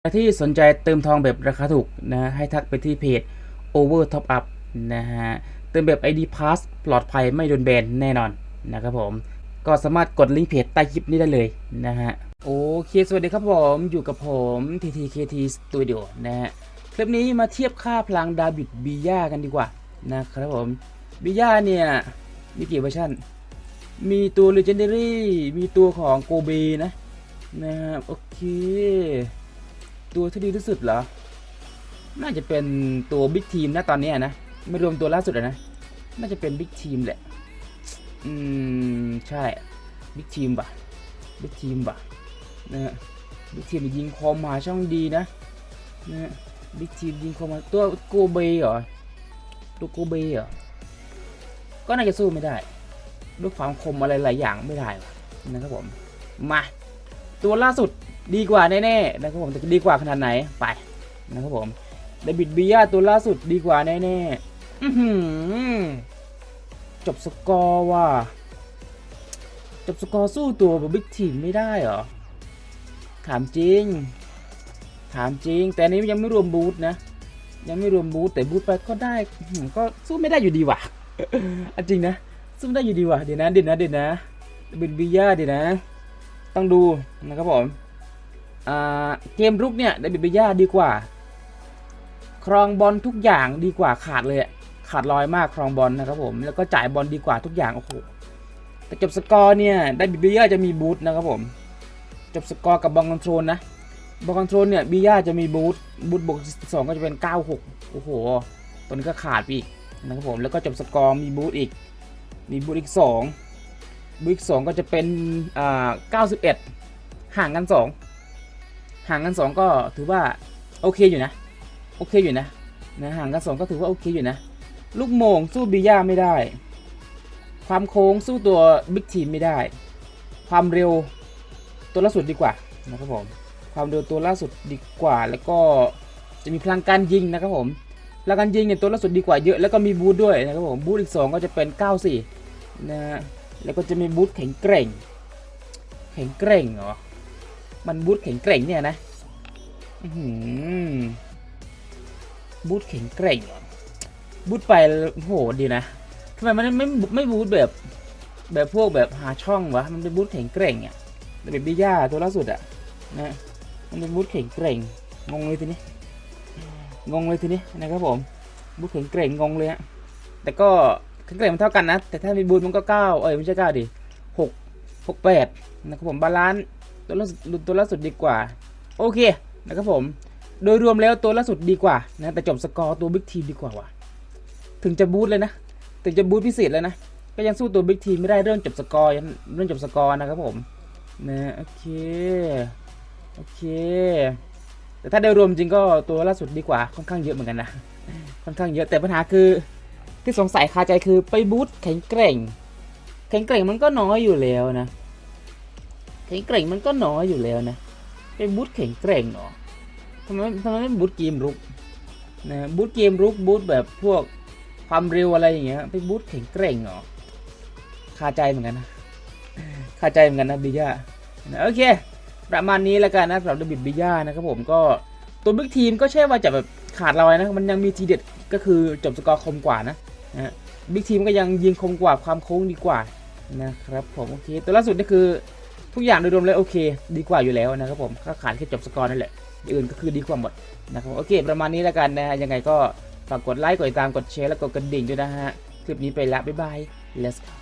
ใครที่สนใจเติมทองแบบราคาถูกนะให้ทักไปที่เพจ Over Top Up นะฮะเติมแบบ ID Pass ปลอดภัยไม่โดนแบนแน่นอนนะครับผม ก็สามารถกดลิงก์เพจใต้คลิปนี้ได้เลยนะฮะโอเค สวัสดีครับผมอยู่กับผม TTKT Studio นะฮะคลิปนี้มาเทียบค่าพลังดาบิดบีย่ากันดีกว่านะครับผมบีย่าเนี่ย มีกี่เวอร์ชันมีตัว Legendary มีตัวของโกเบนะนะครับโอเค ตัวที่ดีที่สุดเหรอ น่าจะเป็นตัวบิ๊กทีมนะตอนนี้นะ ไม่รวมตัวล่าสุดนะ น่าจะเป็นบิ๊กทีมแหละ อืม ใช่ บิ๊กทีมป่ะบิ๊กทีมป่ะนะฮะบิ๊กทีมยิงคอมมาช่องดีนะนะฮะบิ๊กทีมยิงคอมมาตัวโกเบเหรอ ตัวโกเบเหรอ ก็น่าจะสู้ไม่ได้ ด้วยความคมอะไรหลายอย่างไม่ได้นะครับผม มา ตัวล่าสุด ดีกว่าแน่ๆนะครับผมแต่ดีกว่าขนาดไหนไปนะครับผมเดบิดเบียตัวล่าสุดดีกว่าแน่ๆจบสกอร์ว่ะจบสกอร์สู้ตัวบิ๊กทีมไม่ได้เหรอถามจริง ถามจริง แต่นี้ยังไม่รวมบูทนะ ยังไม่รวมบูทแต่บูทไปก็ได้ก็สู้ไม่ได้อยู่ดีว่ะจริงนะสู้ไม่ได้อยู่ดีว่ะเดี๋ยวนะเดี๋ยวนะเดี๋ยวนะเดบิดบียาเดี๋ยวนะ ต้องดูนะครับผม เกมรุกเนี่ยไดบิดเบย่าดีกว่า ครองบอลทุกอย่างดีกว่าขาดเลยขาดลอยมากครองบอลนะครับผมแล้วก็จ่ายบอลดีกว่าทุกอย่างโอ้โหแต่จบสกอร์เนี่ยได้บิดเบย่าจะมีบูทนะครับผมจบสกอร์กับบอลคอนโทรลนะบอลคอนโทรลเนี่ยบีย่าจะมีบูทบูทบวกสองก็จะเป็น 96 โอ้โหตัวนี้ก็ขาดไปอีกนะครับผมแล้วก็จบสกอร์มีบูทอีก มีบูทอีกสองบูทอีกสองก็จะเป็นอ่า91 ห่างกันสอง ห่างกันสองก็ถือว่าโอเคอยู่นะโอเคอยู่นะนะห่างกันสองก็ถือว่าโอเคอยู่นะ ลูกโมงสู้บีย่าไม่ได้ ความโค้งสู้ตัวบิ๊กทีมไม่ได้ ความเร็วตัวล่าสุดดีกว่านะครับผมความเร็วตัวล่าสุดดีกว่า แล้วก็จะมีพลังการยิงนะครับผมพลังการยิงเนี่ยตัวล่าสุดดีกว่าเยอะแล้วก็มีบูทด้วยนะครับผมบูทอีกสองก็จะเป็น 94นะฮะแล้วก็จะมีบูทแข็งแกร่ง แข็งแกร่งเหรอ มันบูทแข็งแกร่งเนี่ยนะบูทแข็งแกร่งบูทไปโหดีนะทำไมมันไม่ไม่ไม่บูทแบบ แบบพวกแบบหาช่องวะมันเป็นบูทแข็งแกร่งอะแบบบิย่าตัวล่าสุดอะนะมันเป็นบูทแข็งแกร่งงงเลยทีนี้งงเลยทีนี้นะครับผมบูทแข็งแกร่งงงเลยฮะแต่ก็แข็งแกร่งมันเท่ากันนะแต่ถ้ามีบูทมันก็เก้าเอ้ยไม่ใช่เก้าดิหกหกแปดนะครับผมบาลานซ์ ตัวล่าสุดตัวล่าสุดดีกว่า โอเคนะครับผม โดยรวมแล้วตัวล่าสุดดีกว่านะแต่จบสกอร์ตัวบิ๊กทีมดีกว่าว่ะถึงจะบูทเลยนะ ถึงจะบูทพิเศษแล้วนะ ก็ยังสู้ตัวบิ๊กทีมไม่ได้เรื่องจบสกอร์ยังเรื่องจบสกอร์นะครับผมนะโอเคโอเค แต่ถ้าโดยรวมจริงก็ตัวล่าสุดดีกว่าค่อนข้างเยอะเหมือนกันนะค่อนข้างเยอะแต่ปัญหาคือที่สงสัยคาใจคือไปบูทแข็งแกร่ง แข็งแกร่งมันก็น้อยอยู่แล้วนะ แข็งแกร่งมันก็น้อยอยู่แล้วนะเป็นบูทแข็งแกร่งเหรอทำไมทำไมไม่บูทเกมรุกนะบูทเกมรุกบูทแบบพวกความเร็วอะไรอย่างเงี้ยไปบูทแข็งแกร่งเหรอคาใจเหมือนกันนะคาใจเหมือนกันนะบิย่านะโอเค ประมาณนี้แล้วกันนะสำหรับเดบิดบิย่านะครับผมก็ตัวบิ๊กทีมก็ใช่ว่าจะแบบขาดลอยนะ มันยังมีทีเด็ดก็คือจบสกอร์คมกว่านะนะบิ๊กทีมก็ยังยิงคมกว่าความโค้งดีกว่านะครับผมโอเคตัวล่าสุดนี่คือ ทุกอย่างโดยรวมเลยโอเค ดีกว่าอยู่แล้วนะครับผมก็ขาดแค่จบสกอร์นั่นแหละอย่างอื่นก็คือดีกว่าหมดนะครับโอเค ประมาณนี้แล้วกันนะฮะยังไงก็ฝากกดไลค์กดติดตามกดแชร์และกดกระดิ่งด้วยนะฮะคลิปนี้ไปละบ๊ายบาย let's go